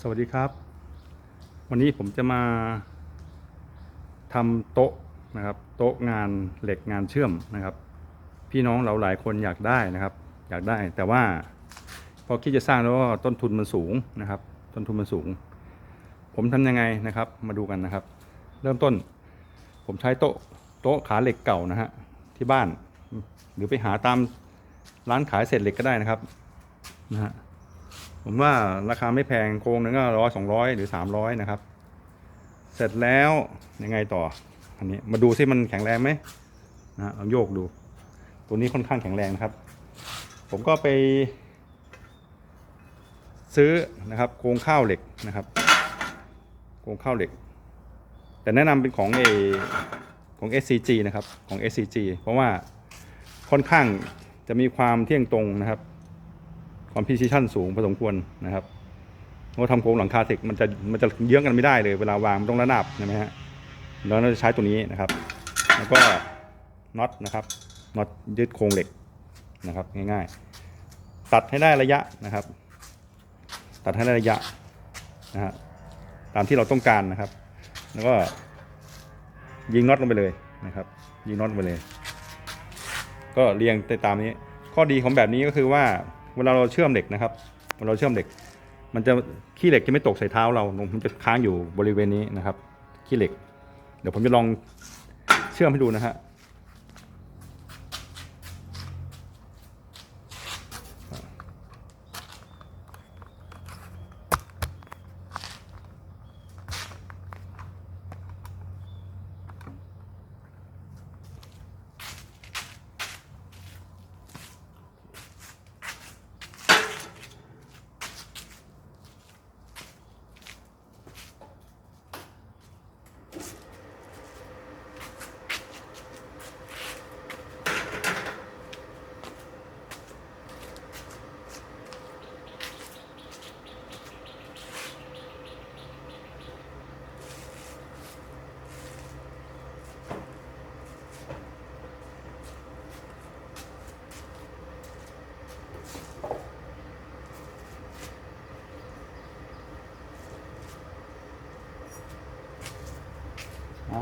สวัสดีครับ วันนี้ผมจะมาทำโต๊ะนะครับโต๊ะงานเหล็กงานเชื่อมนะครับ พี่น้องเราหลายคนอยากได้นะครับ อยากได้แต่ว่าพอคิดจะสร้างแล้วก็ต้นทุนมันสูงนะครับ ต้นทุนมันสูง ผมทำยังไงนะครับ มาดูกันนะครับ เริ่มต้น ผมใช้โต๊ะโต๊ะขาเหล็กเก่านะฮะที่บ้าน หรือไปหาตามร้านขายเศษเหล็กก็ได้นะครับนะฮะ ผมว่าราคาไม่แพงโครงหนึงก็ร้อยสองร้อยหรือสามร้อยนะครับ เสร็จแล้วยังไงต่ออันนี้มาดูซิมันแข็งแรงไหมนะฮะลองโยกดู ตัวนี้ค่อนข้างแข็งแรงนะครับ ผมก็ไป ซื้อนะครับโครงข้าวเหล็กนะครับ โครงข้าวเหล็ก แต่แนะนำเป็นของเอของ SCG นะครับของ SCG เพราะว่าค่อนข้างจะมีความเที่ยงตรงนะครับ ความพิชิชันสูงพอสมควรนะครับเพราะทำโครงหลังคาเทคมันจะมันจะเยื้องกันไม่ได้เลยเวลาวางมันต้องระนาบใช่ไหมฮะแล้วเราจะใช้ตัวนี้นะครับ แล้วก็น็อตนะครับน็อตยึดโครงเหล็กนะครับง่ายๆ ตัดให้ได้ระยะนะครับ ตัดให้ได้ระยะนะฮะตามที่เราต้องการนะครับ แล้วก็ยิงน็อตลงไปเลยนะครับยิงน็อตลงไปเลย ก็เรียงไปตามนี้ ข้อดีของแบบนี้ก็คือว่า เวลาเราเชื่อมเหล็กนะครับเวลาเราเชื่อมเหล็ก มันจะขี้เหล็กจะไม่ตกใส่เท้าเรา มันจะค้างอยู่บริเวณนี้นะครับ ขี้เหล็ก เดี๋ยวผมจะลองเชื่อมให้ดูนะฮะ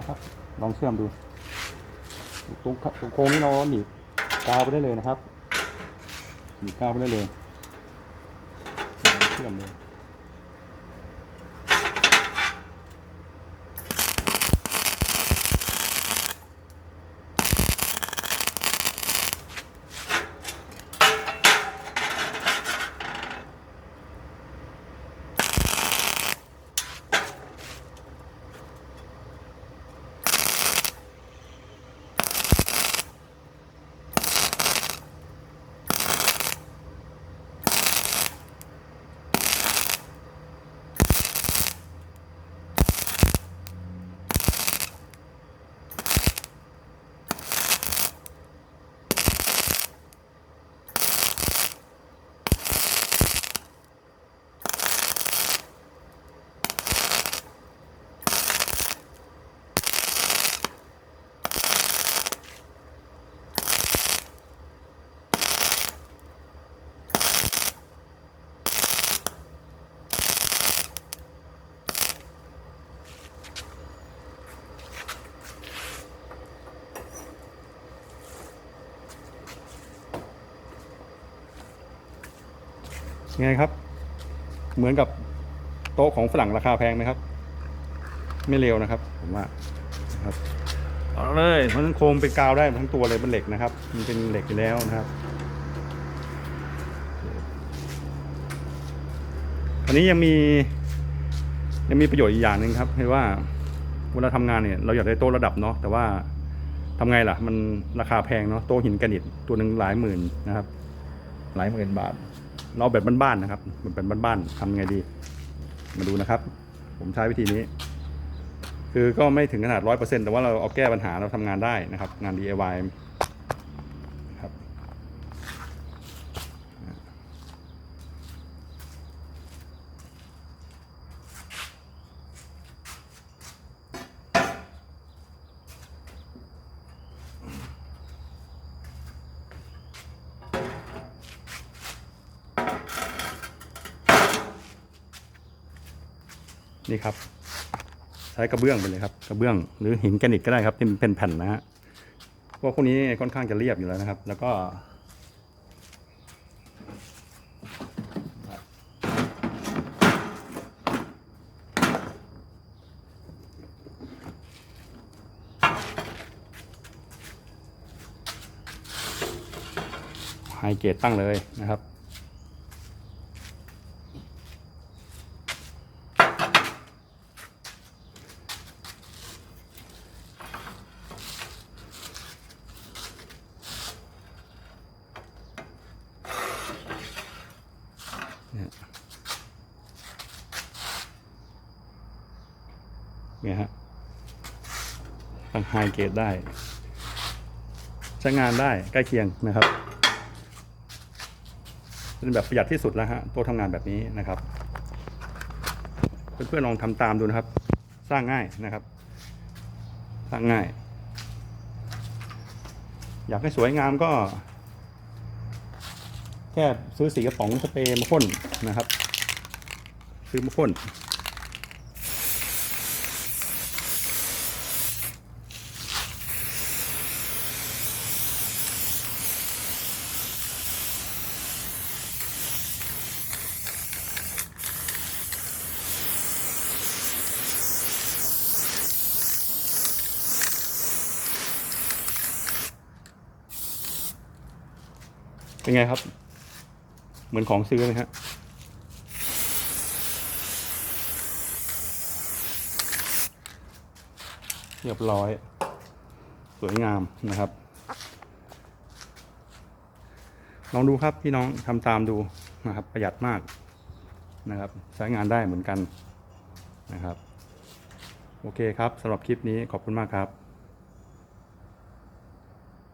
นะครับ ลองเชื่อมดูตรงตรงโค้งนี้เราหนีบกาวไปได้เลยนะครับหนีบกาวไปได้เลยเชื่อมเลย ยังไงครับ เหมือนกับโต๊ะของฝรั่งราคาแพงไหมครับ ไม่เร็วนะครับ ผมว่านะครับเอาเลยเพราะฉะนั้นโครงเป็นกาวได้ทั้งตัวเลยเป็นเหล็กนะครับ มันเป็นเหล็กอยู่แล้วนะครับ อันนี้ยังมียังมีประโยชน์อีกอย่างหนึ่งครับคือว่าเวลาทำงานเนี่ยเราอยากได้โต๊ะระดับเนาะแต่ว่าทำไงล่ะ มันราคาแพงเนาะโต๊ะหินกระดิตตัวหนึ่งหลายหมื่นนะครับ หลายหมื่นบาท เราแบบบ้านๆนะครับแบบบ้านๆทำไงดี มาดูนะครับ ผมใช้วิธีนี้ คือก็ไม่ถึงขนาดร้อยเปอร์เซ็นแต่ว่าเราเอาแก้ปัญหาเราทำงานได้นะครับ งาน DIY นี่ครับ ใช้กระเบื้องไปเลยครับ กระเบื้องหรือหินแกรนิตก็ได้ครับที่เป็นแผ่นนะฮะพวกพวกนี้ค่อนข้างจะเรียบอยู่แล้วนะครับ แล้วก็ไฮเกรดตั้งเลยนะครับ เนี่ยฮะตั้งไฮเกรดได้ ใช้งานได้ใกล้เคียงนะครับเป็นแบบประหยัดที่สุดแล้วฮะโต๊ะทำงานแบบนี้นะครับ เพื่อนๆลองทำตามดูนะครับ สร้างง่ายนะครับ สร้างง่าย อยากให้สวยงามก็ แค่ซื้อสีกระป๋องสเปรย์มาพ่นนะครับ ซื้อมาพ่น เป็นไงครับ เหมือนของซื้อไหมฮะเรียบร้อย สวยงามนะครับ ลองดูครับพี่น้องทำตามดูนะครับ ประหยัดมากนะครับ ใช้งานได้เหมือนกันนะครับ โอเคครับสำหรับคลิปนี้ขอบคุณมากครับ